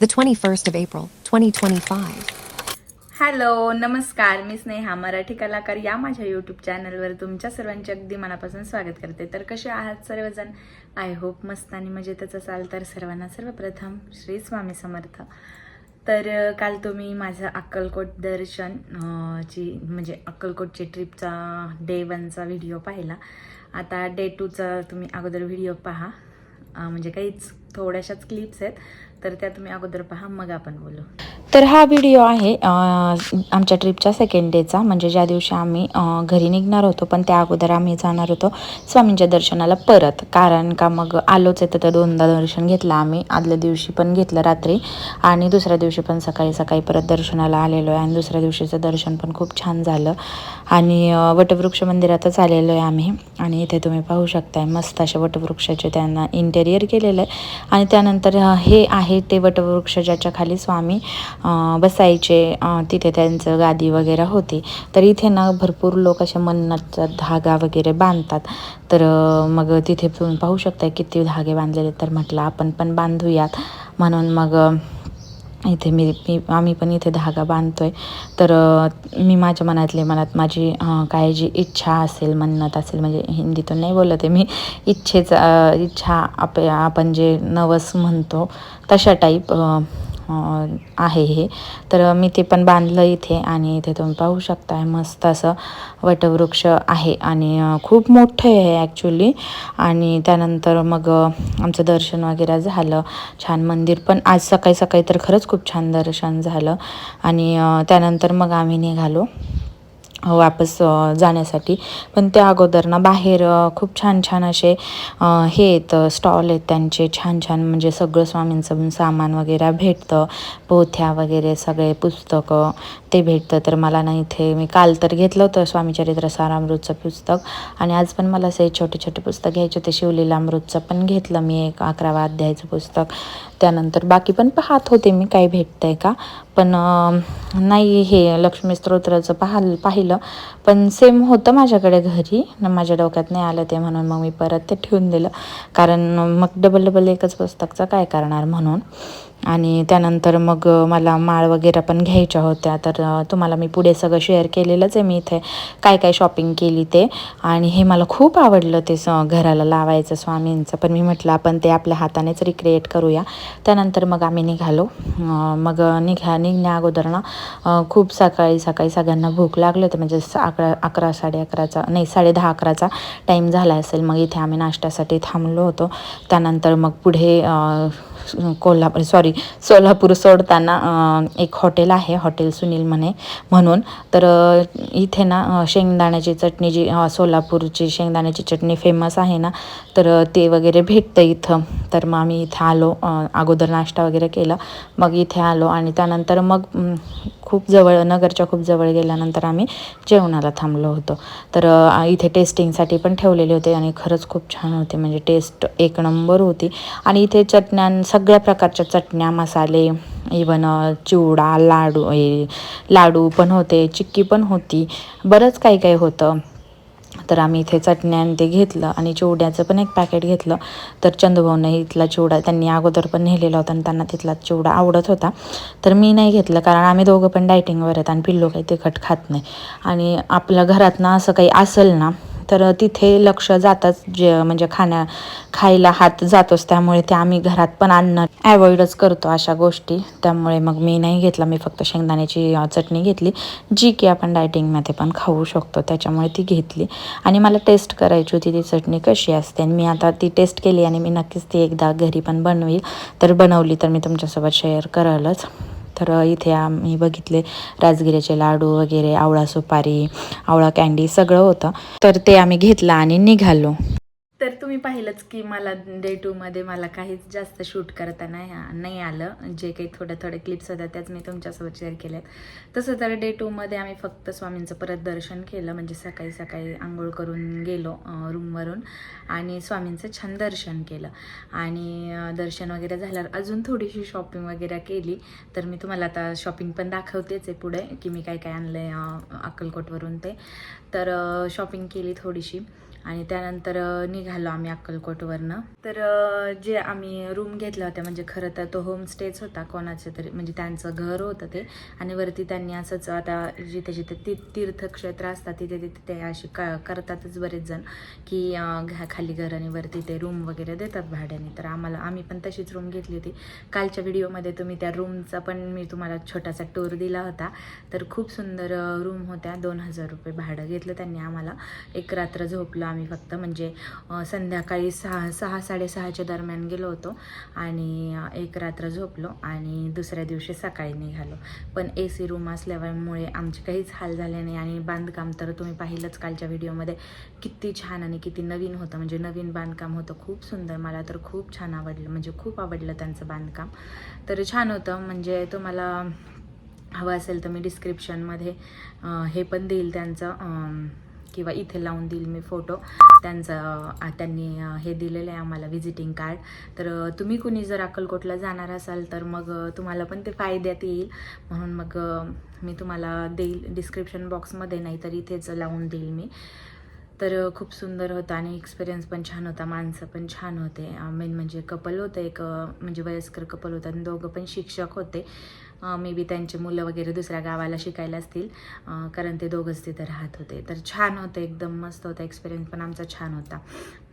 the 21st of April, 2025. Hello नमस्कार. मी स्नेहा मराठी कलाकार या माझ्या यूट्यूब चॅनलवर तुमच्या सर्वांचे अगदी मनापासून स्वागत करते. तर कसे आहात सर्वजण? आय होप मस्त आणि मजेतच असाल तर सर्वांना सर्वप्रथम श्री स्वामी समर्थ. तर काल तुम्ही माझं अक्कलकोट दर्शन ची म्हणजे अक्कलकोटची ट्रिपचा डे वनचा व्हिडिओ पाहिला. आता डे टूचा तुम्ही अगोदर व्हिडिओ पहा. म्हणजे काहीच थोड्याशाच क्लिप्स आहेत. तर त्या तुम्ही अगोदर पहा मग आपण बोलू. तर हा व्हिडिओ आहे आमच्या ट्रिपच्या सेकंड डेचा म्हणजे ज्या दिवशी आम्ही घरी निघणार होतो पण त्या अगोदर आम्ही जाणार होतो स्वामींच्या दर्शनाला परत. कारण का मग आलोच आहे तर दोनदा दर्शन घेतलं आम्ही. आदल्या दिवशी पण घेतलं रात्री. आणि दुसऱ्या दिवशी पण सकाळी सकाळी परत दर्शनाला आलेलो आहे. आणि दुसऱ्या दिवशीचं दर्शन पण खूप छान झालं. आणि वटवृक्ष मंदिरातच आलेलो आहे आम्ही. आणि इथे तुम्ही पाहू शकताय मस्त अशा वटवृक्षाचे त्यांना इंटेरियर केलेलं आहे. आणि त्यानंतर हे आहे ते वटवृक्ष ज्याच्या खाली स्वामी बसायचे तिथे त्यांचं गादी वगैरे होती. तर इथे ना भरपूर लोक अशा मन्नतचा धागा वगैरे बांधतात. तर मग तिथे तुम्ही पाहू शकता किती धागे बांधलेले तर म्हटलं आपण पण बांधूयात. म्हणून मग इथे मी मी आम्ही पण इथे धागा बांधतो आहे तर मी माझ्या मनातले मनात माझी काय जी इच्छा असेल मन्नत असेल म्हणजे हिंदीतून नाही बोलत आहे मी इच्छेचा इच्छा आप आपण जे नवस म्हणतो तशा टाईप आहे हे. तर मी ते पण बांधलं इथे आणि इथे तुम्ही पाहू शकता मस्त असं वटवृक्ष आहे आणि खूप मोठं आहे ॲक्च्युली आणि त्यानंतर मग आमचं दर्शन वगैरे झालं. छान मंदिर पण आज सकाळी सकाळी तर खरंच खूप छान दर्शन झालं. आणि त्यानंतर मग आम्ही निघालो. वापस जाण्यासाठी. पण त्या अगोदर ना बाहेर खूप छान छान असे हे आहेत स्टॉल आहेत त्यांचे छान छान म्हणजे सगळं स्वामींचं सामान वगैरे भेटतं. पोथ्या वगैरे सगळे पुस्तकं ते भेटतं. तर मला ना इथे मी काल तर घेतलं होतं स्वामीचरित्र सारामृतचं पुस्तक आणि आज पण मला असे छोटे छोटे पुस्तक घ्यायचे होते. शिवलीला अमृतचं पण घेतलं मी एक अकरावा अध्यायाचं पुस्तक. त्यानंतर बाकी पण पाहत होते मी काय भेटतं आहे का? पण नाही हे लक्ष्मी स्तोत्राचं पाहाल पाहिलं. पण सेम होतं माझ्याकडे घरी. माझ्या डोक्यात नाही आलं ते म्हणून मग मी परत ते ठेवून दिलं. कारण मग डबल डबल एकच पुस्तकचं काय करणार म्हणून. आणि त्यानंतर मग मला माळ वगैरे पण घ्यायच्या होत्या. तर तुम्हाला मी पुढे सगळं शेअर केलेलंच आहे मी इथे. काय काय शॉपिंग केली ते. आणि हे मला खूप आवडलं ते स घराला लावायचं स्वामींचं. पण मी म्हटलं आपण ते आपल्या हातानेच रिक्रिएट करूया. त्यानंतर मग आम्ही निघालो. मग निघा निघण्या अगोदर ना खूप सकाळी सकाळी सगळ्यांना भूक लागली होती. म्हणजे अकरा अकरा साडे अकराचा नाही साडे दहा अकराचा टाईम झाला असेल. मग इथे आम्ही नाश्त्यासाठी थांबलो होतो. त्यानंतर मग पुढे कोल्हापूर सॉरी सोलापूर सोडताना एक हॉटेल आहे. हॉटेल सुनील म्हणे म्हणून. तर इथे ना शेंगदाण्याची चटणी जी सोलापूरची शेंगदाण्याची चटणी फेमस आहे ना तर ते वगैरे भेटतं इथं. तर मग आम्ही इथं आलो. अगोदर नाश्ता वगैरे केला. मग इथे आलो आणि त्यानंतर मग खूप जवळ नगरच्या खूप जवळ गेल्यानंतर आम्ही जेवणाला थांबलो होतो. तर इथे टेस्टिंगसाठी पण ठेवलेले होते आणि खरंच खूप छान होते. म्हणजे टेस्ट एक नंबर होती. आणि इथे चटण्या सगळ्या प्रकारच्या चटण्या मसाले इवन चिवडा लाडू लाडू पण होते चिक्की पण होती. बरंच काही काही होतं. तर आम्ही इथे चटण्या आणि ते घेतलं आणि चिवड्याचं पण एक पॅकेट घेतलं. तर चंदूभाऊने इथला चिवडा त्यांनी अगोदर पण नेलेला होता आणि त्यांना तिथला चिवडा आवडत होता. तर मी नाही घेतलं कारण आम्ही दोघं पण डायटिंगवर आहेत आणि पिल्लो काही तिखट खात नाही. आणि आपल्या घरात ना असं काही असेल ना तर तिथे लक्ष जातच जे म्हणजे खाण्या खायला हात जातोच. त्यामुळे ते आम्ही घरात पण आणणं ॲवॉइडच करतो अशा गोष्टी. त्यामुळे मग मी नाही घेतला. मी फक्त शेंगदाण्याची चटणी घेतली जी की आपण डायटिंगमध्ये पण खाऊ शकतो. त्याच्यामुळे ती घेतली. आणि मला टेस्ट करायची होती. ती चटणी कशी असते? आणि मी आता ती टेस्ट केली आणि मी नक्कीच ती एकदा घरी पण बनवी तर बनवली तर मी तुमच्यासोबत शेअर करायलाच तर इथे आम्ही बघितले. राजगिऱ्याचे लाडू वगैरे आवळा सुपारी आवळा कँडी सगळं होतं. तर ते आम्ही घेतलं आणि निघालो. तुम्ही पाहिलंच की मला डे टूमध्ये मला काहीच जास्त शूट करता नाही नाही आलं. जे काही थोड्या थोड्या क्लिप्स होत्या त्याच मी तुमच्यासोबत शेअर केल्यात. तसं तर डे टूमध्ये आम्ही फक्त स्वामींचं परत दर्शन केलं. म्हणजे सकाळी सकाळी आंघोळ करून गेलो रूमवरून आणि स्वामींचं छान दर्शन केलं. आणि दर्शन वगैरे झाल्यावर अजून थोडीशी शॉपिंग वगैरे केली. तर मी तुम्हाला आता शॉपिंग पण दाखवतेच आहे पुढे की मी काय काय आणलं आहे अक्कलकोटवरून ते. तर शॉपिंग केली थोडीशी. आणि त्यानंतर निघालो आम्ही अक्कलकोटवरनं. तर जे आम्ही रूम घेतल्या होत्या म्हणजे खरं तर तो होमस्टेच होता कोणाचं तरी म्हणजे त्यांचं घर होतं ते. आणि वरती त्यांनी असंच आता जिथे जिथे ती तीर्थक्षेत्र असतात तिथे तिथे ते असे क करतातच बरेच जण की घ्या खाली घर आणि वरती ते रूम वगैरे देतात भाड्याने. तर आम्हाला आम्ही पण तशीच रूम घेतली होती. कालच्या व्हिडिओमध्ये तुम्ही त्या रूमचा पण मी तुम्हाला छोटासा टूर दिला होता. तर खूप सुंदर रूम होत्या. दोन हजार रुपये भाडं घेतलं त्यांनी आम्हाला. एक रात्र झोपलं आम्ही फक्त म्हणजे संध्याकाळी सहा सहा साडेसहाच्या दरम्यान गेलो होतो आणि एक रात्र झोपलो आणि दुसऱ्या दिवशी सकाळी निघालो. पण ए सी रूम असल्यामुळे आमचे काहीच हाल झाले नाही आणि बांधकाम तर तुम्ही पाहिलंच कालच्या व्हिडिओमध्ये. किती छान आणि किती नवीन होतं. म्हणजे नवीन बांधकाम होतं. खूप सुंदर. मला तर खूप छान आवडलं. म्हणजे खूप आवडलं त्यांचं बांधकाम. तर छान होतं. म्हणजे तुम्हाला हवं असेल तर मी डिस्क्रिप्शनमध्ये हे पण देईल त्यांचं. किंवा इथे लावून देईल मी फोटो. त्यांचं त्यांनी हे दिलेलं आहे आम्हाला व्हिजिटिंग कार्ड तर तुम्ही कुणी जर अक्कलकोटला जाणार असाल तर मग तुम्हाला पण ते फायद्यात येईल. म्हणून मग मी तुम्हाला देईल डिस्क्रिप्शन बॉक्समध्ये नाही तर इथेच लावून देईल मी. तर खूप सुंदर होतं आणि एक्सपिरियन्स पण छान होता माणसं पण छान होते. मेन म्हणजे कपल होतं एक म्हणजे वयस्कर कपल होतं आणि दोघं पण शिक्षक होते. मे बी त्यांची मुलं वगैरे दुसऱ्या गावाला शिकायला असतील. कारण ते दोघंच तिथं राहत होते. तर छान होतं एकदम मस्त होतं एक्सपिरियन्स पण आमचा छान होता.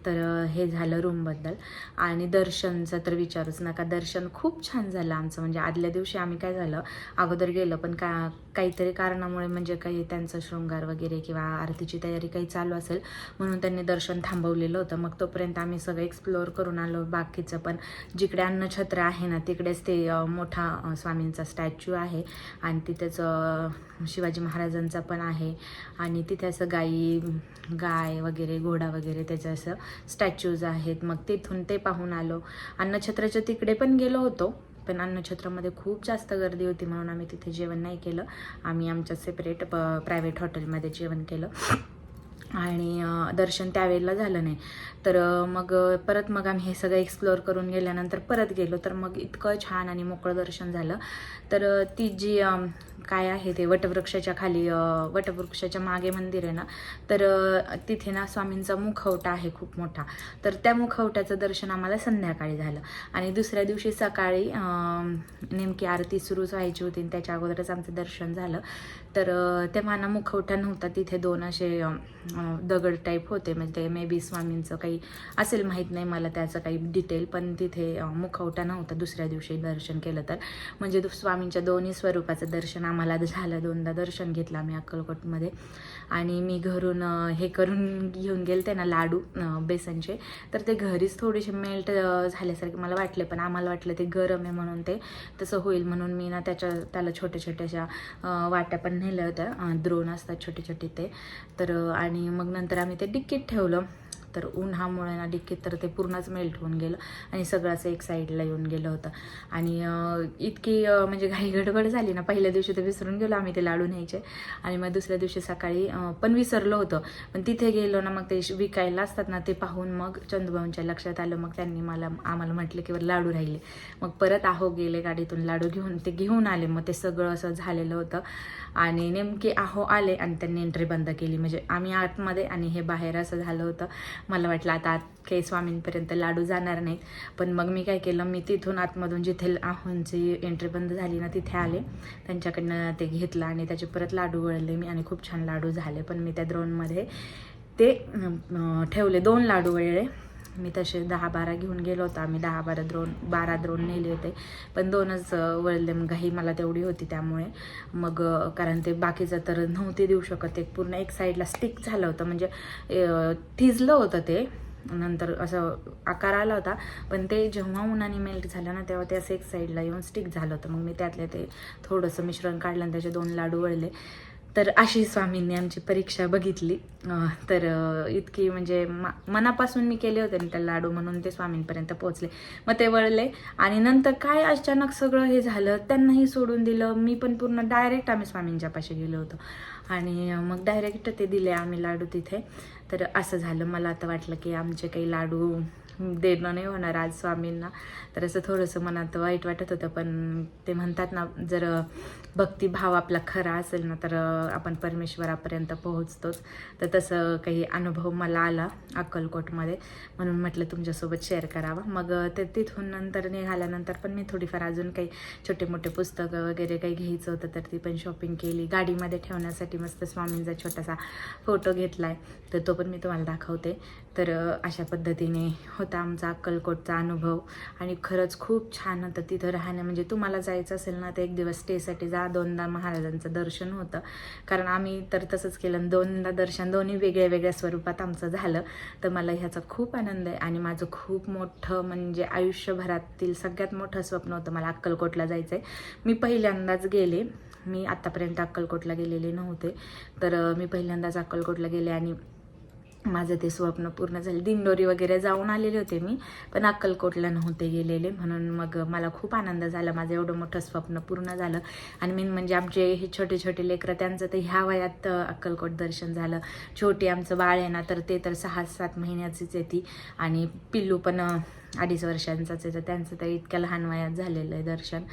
तर हे झालं रूमबद्दल आणि दर्शनचं तर विचारूच नका. दर्शन खूप छान झालं आमचं. म्हणजे आदल्या दिवशी आम्ही काय झालं अगोदर गेलो पण का काहीतरी कारणामुळे म्हणजे काही त्यांचं शृंगार वगैरे किंवा आरतीची तयारी काही चालू असेल म्हणून त्यांनी दर्शन थांबवलेलं होतं. मग तोपर्यंत आम्ही सगळं एक्सप्लोअर करून आलो बाकीचं. पण जिकडे अन्नछत्र आहे ना तिकडेच ते मोठा स्वामींचा स्टॅच्यू आहे. आणि तिथेच शिवाजी महाराजांचा पण आहे. आणि तिथे असं गाई गाय वगैरे घोडा वगैरे त्याचं असं स्टॅच्यूज आहेत. मग तिथून ते पाहून आलो. अन्नछत्राच्या तिकडे पण गेलो होतो. पण अन्नछत्रामध्ये खूप जास्त गर्दी होती म्हणून आम्ही तिथे जेवण नाही केलं. आम्ही आमच्या सेपरेट प प्रायव्हेट हॉटेलमध्ये जेवण केलं. आणि दर्शन त्यावेळेला झालं नाही. तर मग परत मग आम्ही हे सगळं एक्सप्लोअर करून गेल्यानंतर परत गेलो. तर मग इतकं छान आणि मोकळं दर्शन झालं. तर ती जी काय आहे ते वटवृक्षाच्या खाली वटवृक्षाच्या मागे मंदिर आहे ना तर तिथे ना स्वामींचा मुखवटा आहे खूप मोठा. तर त्या मुखवट्याचं दर्शन आम्हाला संध्याकाळी झालं. आणि दुसऱ्या दिवशी सकाळी नेमकी आरती सुरूच व्हायची होती त्याच्या अगोदरच आमचं दर्शन झालं. तर तेव्हा ना मुखवटा नव्हता तिथे दोन असे दगड टाईप होते. म्हणजे ते मे बी स्वामींचं काही असेल माहीत नाही मला त्याचं काही डिटेल पण तिथे मुखवटा नव्हता दुसऱ्या दिवशी दर्शन केलं तर. म्हणजे दु- स्वामींच्या दोन्ही स्वरूपाचं दर्शन आम्हाला झालं. दोनदा दर्शन घेतलं आम्ही अक्कलकोटमध्ये. आणि मी घरून हे करून घेऊन गेलते ना लाडू बेसनचे. तर ते घरीच थोडेसे मेल्ट झाल्यासारखे मला वाटले पण आम्हाला वाटलं ते गरम आहे म्हणून ते तसं होईल म्हणून मी ना त्याच्या त्याला छोट्या छोट्याशा वाट्या पण नेल्या होत्या. द्रोण असतात छोटे छोटे ते. तर आणि मग नंतर आम्ही ते डिक्कीत ठेवलं. तर उन्हामुळे ना डिक्कीत तर ते पूर्णच मेल्ट होऊन गेलं आणि सगळं असं एक साईडला येऊन गेलं होतं. आणि इतकी म्हणजे घाई गडबड झाली ना पहिल्या दिवशी तर विसरून गेलो आम्ही ते लाडू न्यायचे. आणि मग दुसऱ्या दिवशी सकाळी पण विसरलो होतं. पण तिथे गेलो ना मग ते श- विकायला असतात ना ते पाहून मग चंदूभाऊंच्या लक्षात आलं. मग त्यांनी मला आम्हाला म्हटलं की बरं लाडू राहिले. मग परत आहो गेले गाडीतून लाडू घेऊन. ते घेऊन आले. मग ते सगळं असं झालेलं होतं. आणि नेमके आहो आले आणि त्यांनी एंट्री बंद केली. म्हणजे आम्ही आतमध्ये आणि हे बाहेर असं झालं होतं. मला वाटलं आता आत काही स्वामींपर्यंत लाडू जाणार नाहीत. पण मग मी काय केलं मी तिथून आतमधून जिथे आहोंची एंट्री बंद झाली ना तिथे आले. त्यांच्याकडनं ते घेतलं आणि त्याचे परत लाडू वळले मी आणि खूप छान लाडू झाले. पण मी त्या द्रोणमध्ये ते ठेवले. दोन लाडू वळले. मी तसे दहा बारा घेऊन गेलो होतो. आम्ही दहा बारा द्रोण बारा द्रोण नेले होते. पण दोनच वळले. मग घाई मला तेवढी होती त्यामुळे. मग कारण ते बाकीचं तर नव्हते देऊ शकत. एक पूर्ण एक साईडला स्टिक झालं होतं. म्हणजे थिजलं होतं ते. नंतर असं आकार आला होता. पण ते जेव्हा उन्हाने मेल्ट झालं ना तेव्हा ते असं एक साईडला येऊन स्टिक झालं होतं. मग मी त्यातले ते थोडंसं मिश्रण काढलं आणि त्याचे दोन लाडू वळले. तर अशी स्वामींनी आमची परीक्षा बघितली. तर इतकी म्हणजे मा मनापासून मी केले होते त्या लाडू म्हणून ते स्वामींपर्यंत पोहोचले. मग ते वळले आणि नंतर काय अचानक सगळं हे झालं त्यांनाही सोडून दिलं. मी पण पूर्ण डायरेक्ट आम्ही स्वामींच्या पाशी गेलो होतो. आणि मग डायरेक्ट ते दिले आम्ही लाडू तिथे. तर असं झालं. मला आता वाटलं की आमचे काही लाडू देणं नाही होणार आज स्वामींना. तर असं थोडंसं मनात वाईट वाटत होतं पण ते म्हणतात ना जर भक्तिभाव आपला खरा असेल ना तर आपण परमेश्वरापर्यंत पोहोचतोच. तर तसं काही अनुभव मला आला अक्कलकोटमध्ये. म्हणून म्हटलं तुमच्यासोबत शेअर करावा. मग ते तिथून नंतर निघाल्यानंतर पण मी थोडीफार अजून काही छोटे मोठे पुस्तकं वगैरे काही घ्यायचं होतं तर ती पण शॉपिंग केली. गाडीमध्ये ठेवण्यासाठी मस्त स्वामींचा छोटासा फोटो घेतला आहे तर तो पण मी तुम्हाला दाखवते. तर अशा पद्धतीने होत. होता आमचा अक्कलकोटचा अनुभव. आणि खरंच खूप छान होतं तिथं राहणं. म्हणजे तुम्हाला जायचं असेल ना तर एक दिवस स्टेसाठी जा. दोनदा महाराजांचं दर्शन होतं. कारण आम्ही तर तसंच केलं. आणि दोनदा दर्शन दोन्ही वेगळ्या वेगळ्या स्वरूपात आमचं झालं. तर मला ह्याचा खूप आनंद आहे. आणि माझं खूप मोठं म्हणजे आयुष्यभरातील सगळ्यात मोठं स्वप्न होतं मला अक्कलकोटला जायचं आहे मी पहिल्यांदाच गेले. मी आत्तापर्यंत अक्कलकोटला गेलेले नव्हते. तर मी पहिल्यांदाच अक्कलकोटला गेले आणि माझं ते स्वप्न पूर्ण झालं. दिंडोरी वगैरे जाऊन आलेले होते मी पण अक्कलकोटला नव्हते गेलेले. म्हणून मग मला खूप आनंद झाला. माझं एवढं मोठं स्वप्न पूर्ण झालं. आणि मेन म्हणजे आमचे हे छोटे छोटे लेकरं त्यांचं तर ह्या वयात अक्कलकोट दर्शन झालं. छोटी आमचं बाळ आहे ना तर ते तर सहा सात महिन्याचीच येते आणि पिल्लू पण अडीच वर्षांचाच आहे तर त्यांचं तर इतक्या लहान वयात झालेलं आहे दर्शन.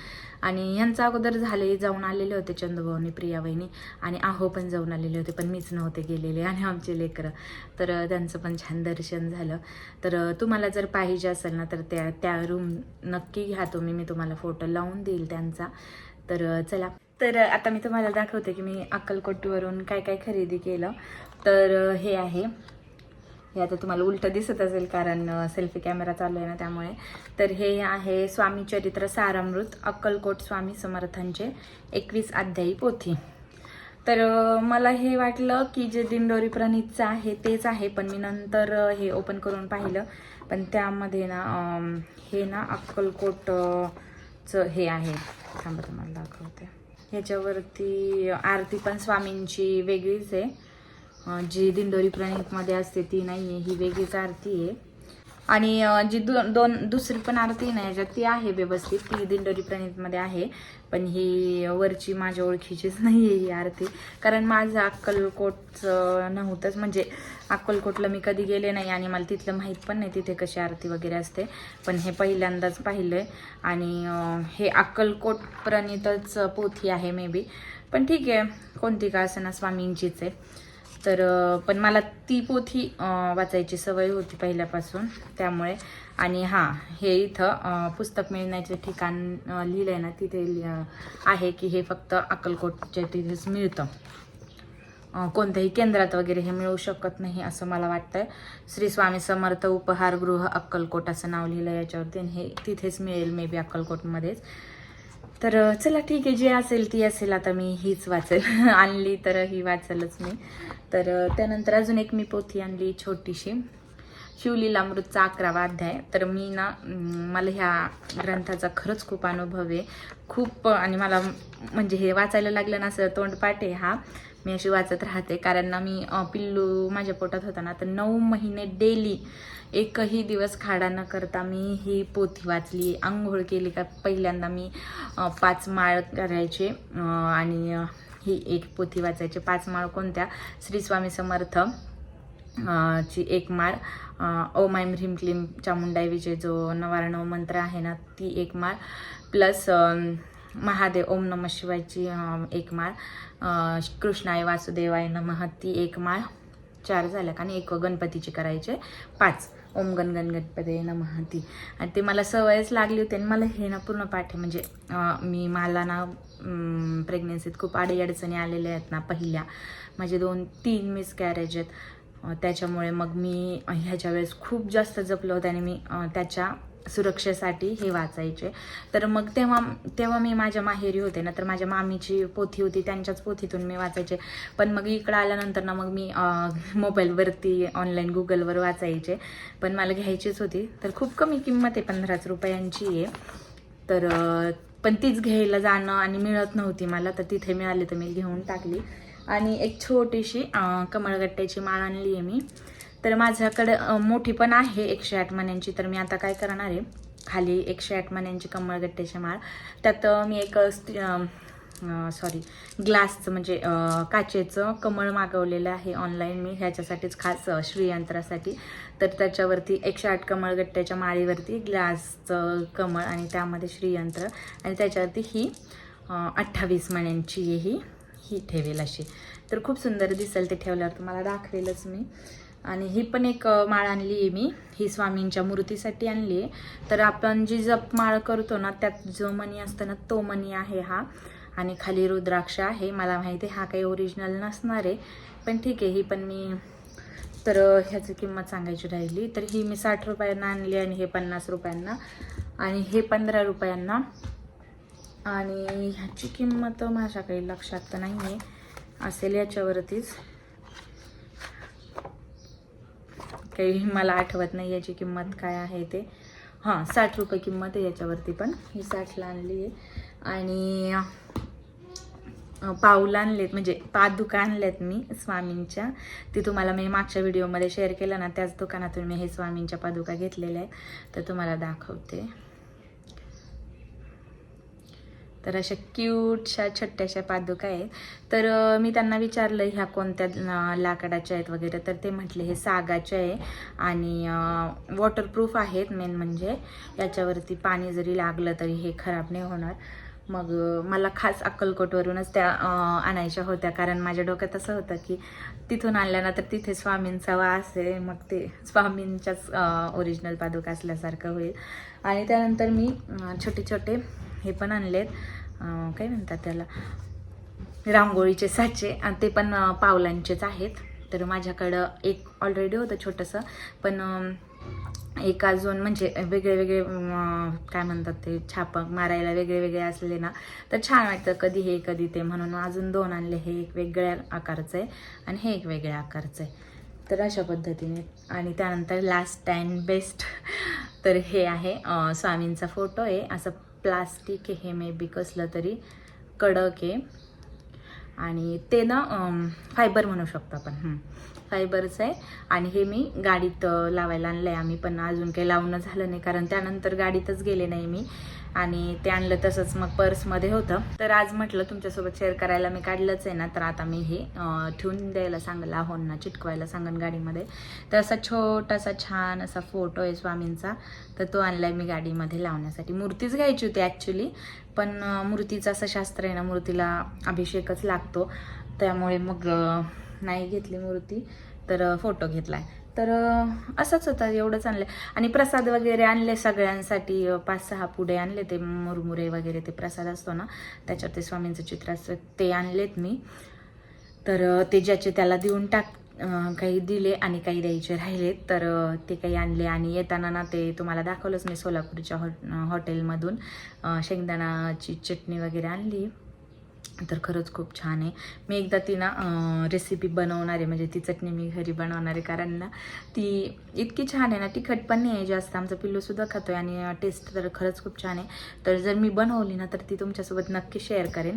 आणि यांचं अगोदर झाले जाऊन आलेले होते चंदूभाऊनी प्रिया वहिनी आणि आहो पण जाऊन आलेले होते पण मीच नव्हते गेलेले आणि आमचे लेकरं. तर त्यांचं पण छान दर्शन झालं. तर तुम्हाला जर पाहिजे असेल ना तर त्या त्या रूम नक्की घ्या तुम्ही. मी तुम्हाला फोटो लावून देईल त्यांचा. तर चला. तर आता मी तुम्हाला दाखवते की मी अक्कलकोटवरून काय काय खरेदी केलं. तर हे आहे. हे आता तुम्हाला उलटं दिसत असेल कारण सेल्फी कॅमेरा चालू आहे ना त्यामुळे. तर हे आहे स्वामी चरित्र सारामृत अक्कलकोट स्वामी समर्थांचे एकवीस अध्यायी पोथी. तर मला हे वाटलं की जे दिंडोरी प्रणीतचं आहे तेच आहे पण मी नंतर हे ओपन करून पाहिलं. पण त्यामध्ये ना हे ना अक्कलकोट हे आहे. थांबा तुम्हाला दाखवते. ह्याच्यावरती आरती पण स्वामींची वेगळीच आहे. जी दिंडोरी प्रणीतमध्ये असते ती नाही आहे ही वेगळीच आरती आहे. आणि जी दो दोन दुसरी पण आरती नाही याच्यात ती आहे व्यवस्थित ती दिंडोरी प्रणीतमध्ये आहे. पण ही वरची माझ्या ओळखीचीच नाही आहे ही आरती. कारण माझं अक्कलकोटचं नव्हतंच म्हणजे अक्कलकोटला मी कधी गेले नाही आणि मला तिथलं माहीत पण नाही तिथे कशी आरती वगैरे असते. पण हे पहिल्यांदाच पाहिलं आहे आणि हे अक्कलकोट प्रणितच पोथी आहे मे बी पण ठीक आहे कोणती का असं स्वामींचीच आहे. तर पण मला ती पोथी वाचायची सवय होती पहिल्यापासून त्यामुळे. आणि हां हे इथं पुस्तक मिळण्याचे ठिकाण लिहिलं आहे ना तिथे लि- आहे की हे फक्त अक्कलकोटच्या तिथेच मिळतं. कोणत्याही केंद्रात वगैरे हे मिळू शकत नाही असं मला वाटतंय. श्री स्वामी समर्थ उपहारगृह अक्कलकोट असं नाव लिहिलं आहे याच्यावरती आणि हे तिथेच मिळेल मे बी अक्कलकोटमध्येच. तर चला ठीक आहे जे असेल ती असेल. आता मी हीच वाचेल. आणली तर ही वाचेलच मी. तर त्यानंतर अजून एक मी पोथी आणली छोटीशी. शिवलीलामृतचा अकरावा अध्याय. तर मी ना मला ह्या ग्रंथाचा खरंच खूप अनुभव आहे. खूप आणि मला म्हणजे हे वाचायला लागलं ना असं तोंडपाठ आहे हा. मी अशी वाचत राहते. कारण ना मी पिल्लू माझ्या पोटात होता ना तर नऊ महिने डेली एकही दिवस खाडा न करता मी ही पोथी वाचली आंघोळ केली. का पहिल्यांदा मी पाच माळ करायचे आणि ही एक पोथी वाचायचे. पाच माळ कोणत्या? श्री स्वामी समर्थ ची एक माळ ओ ओम ह्रीम क्लीम चामुंडाई विजय जो नवारणव मंत्र आहे ना ती एक माळ. प्लस महादेव ओम नम शिवायची एक माळ. कृष्णाय वासुदेवाय नमः ती एक माळ. चार झाल्या का आणि एक गणपतीची करायचे. पाच. ओम गण गण गणपती नमः ती. आणि ते मला सवयच लागली होती आणि मला हे ना पूर्ण पाठ म्हणजे मी मला ना प्रेग्नेन्सीत खूप अडीअडचणी आलेल्या आहेत ना पहिल्या. माझे दोन तीन मिस कॅरेज आहेत. त्याच्यामुळे मग मी ह्याच्या वेळेस खूप जास्त जपलं होतं आणि मी त्याच्या सुरक्षेसाठी हे वाचायचे. तर मग तेव्हा तेव्हा मी माझ्या माहेरी होते. ना तर माझ्या मामीची पोथी होती त्यांच्याच पोथीतून मी वाचायचे. पण मग इकडं आल्यानंतर ना मग मी मोबाईलवरती ऑनलाईन गुगलवर वाचायचे. पण मला घ्यायचीच होती. तर खूप कमी किंमत आहे पंधराच रुपयांची आहे. तर पण तीच घ्यायला जाणं आणि मिळत नव्हती मला. तर तिथे मिळाली तर मी घेऊन टाकली. आणि एक छोटीशी कमळगट्ट्याची माळ आणली आहे मी. तर माझ्याकडे मोठी पण आहे एकशे आठ मण्यांची. तर मी आता काय करणार आहे? खाली एकशे आठ मण्यांची कमळगट्ट्याची माळ. त्यात मी एक स्टी- सॉरी ग्लासचं म्हणजे काचेचं कमळ मागवलेलं आहे ऑनलाईन मी. ह्याच्यासाठीच खास श्रीयंत्रासाठी. तर त्याच्यावरती एकशे आठ कमळगट्ट्याच्या माळीवरती ग्लासचं कमळ आणि त्यामध्ये श्रीयंत्र आणि त्याच्यावरती ही अठ्ठावीस मण्यांची ही ही ठेवेल अशी. तर खूप सुंदर दिसेल ते ठेवल्यावर. तुम्हाला दाखवेलच मी. आणि ही पण एक माळ आणली आहे मी. ही स्वामींच्या मूर्तीसाठी आणली आहे. तर आपण जी जप माळ करतो ना त्यात जो मणी असतो ना तो मणी आहे हा. आणि खाली रुद्राक्ष आहे. मला माहिती आहे हा काही ओरिजिनल नसणार आहे. पण ठीक आहे ही पण मी तर ह्याची किंमत सांगायची राहिली. तर ही मी साठ रुपयांना आणली आणि हे पन्नास रुपयांना. आणि हे पंधरा रुपयांना. आणि ह्याची किंमत माझ्या काही लक्षात तर नाही आहे असेल याच्यावरतीच. काही मला आठवत नाही याची किंमत काय आहे ते. हां साठ रुपये किंमत आहे याच्यावरती पण. ही साठला आणली आहे. आणि पाऊल आणलेत म्हणजे पादुका आणलेत मी स्वामींच्या. ती तुम्हाला मी मागच्या व्हिडिओमध्ये शेअर केलं ना त्याच दुकानातून मी हे स्वामींच्या पादुका घेतलेल्या आहेत. तर तुम्हाला दाखवते. तर अशा क्यूटशा छोट्याशा पादुका आहेत. तर मी त्यांना विचारलं ह्या कोणत्या लाकडाच्या आहेत वगैरे? तर ते म्हटले हे सागाचे आहे आणि वॉटरप्रूफ आहेत मेन म्हणजे. याच्यावरती पाणी जरी लागलं तरी हे खराब नाही होणार. मग मला खास अक्कलकोटवरूनच त्या आणायच्या होत्या. कारण माझ्या डोक्यात असं होतं की तिथून आणल्यानंतर तिथे स्वामींचा वास आहे. मग ते स्वामींच्याच ओरिजिनल पादुका असल्यासारखं होईल. आणि त्यानंतर मी छोटे छोटे हे पण आणलेत. काय म्हणतात त्याला? रांगोळीचे साचे. आणि ते पण पावलांचेच आहेत. तर माझ्याकडं एक ऑलरेडी होतं छोटंसं. पण एक अजून म्हणजे वेगळे वेगळे काय म्हणतात ते छापक मारायला वेगळे वेगळे असले ना. तर छान वाटतं कधी हे कधी ते म्हणून. अजून दोन आणले. हे एक वेगळ्या आकारचं आहे आणि हे एक वेगळ्या आकारचं आहे. तर अशा पद्धतीने. आणि त्यानंतर लास्ट अँड बेस्ट तर हे आहे स्वामींचा फोटो आहे. असं प्लास्टिक हे मे बी कसलं तरी कडक आहे. आणि ते ना फायबर म्हणू शकतो आपण. फायबरचं आहे. आणि हे मी गाडीत लावायला आणलं आहे आम्ही पण अजून काही लावणं झालं नाही. कारण त्यानंतर गाडीतच गेले नाही मी. आणि ते आणलं तसंच मग पर्समध्ये होतं. तर आज म्हटलं तुमच्यासोबत शेअर करायला मी काढलंच आहे ना तर आता मी हे ठेवून द्यायला सांगेल आहोंना चिटकवायला सांगन गाडीमध्ये. तर असा छोटासा छान असा फोटो आहे स्वामींचा तर तो आणलाय मी गाडीमध्ये लावण्यासाठी. मूर्तीच घ्यायची होती ॲक्च्युली पण मूर्तीचं असं शास्त्र आहे ना मूर्तीला अभिषेकच लागतो. त्यामुळे मग नाही घेतली मूर्ती तर फोटो घेतला आहे तर असंच होतं एवढंच आणलं. आणि प्रसाद वगैरे आणले सगळ्यांसाठी पाच सहा पुढे आणले ते मुरमुरे वगैरे ते प्रसाद असतो ना त्याच्यावर ते स्वामींचं चित्र असतं ते आणलेत मी. तर ते ज्याचे त्याला देऊन टाक काही दिले आणि काही द्यायचे राहिलेत. तर ते काही आणले आणि येताना ना ते तुम्हाला दाखवलंच मी सोलापूरच्या हॉ हॉटेलमधून. शेंगदाणाची चटणी वगैरे आणली. तर खरंच खूप छान आहे. मी एकदा ती ना रेसिपी बनवणार आहे. म्हणजे ती चटणी मी घरी बनवणार आहे. कारण ना ती इतकी छान आहे ना तिखट पण नाही आहे जास्त. आमचा पिल्लूसुद्धा खातो आहे आणि टेस्ट तर खरंच खूप छान आहे. तर जर मी बनवली ना तर ती तुमच्यासोबत नक्की शेअर करेन.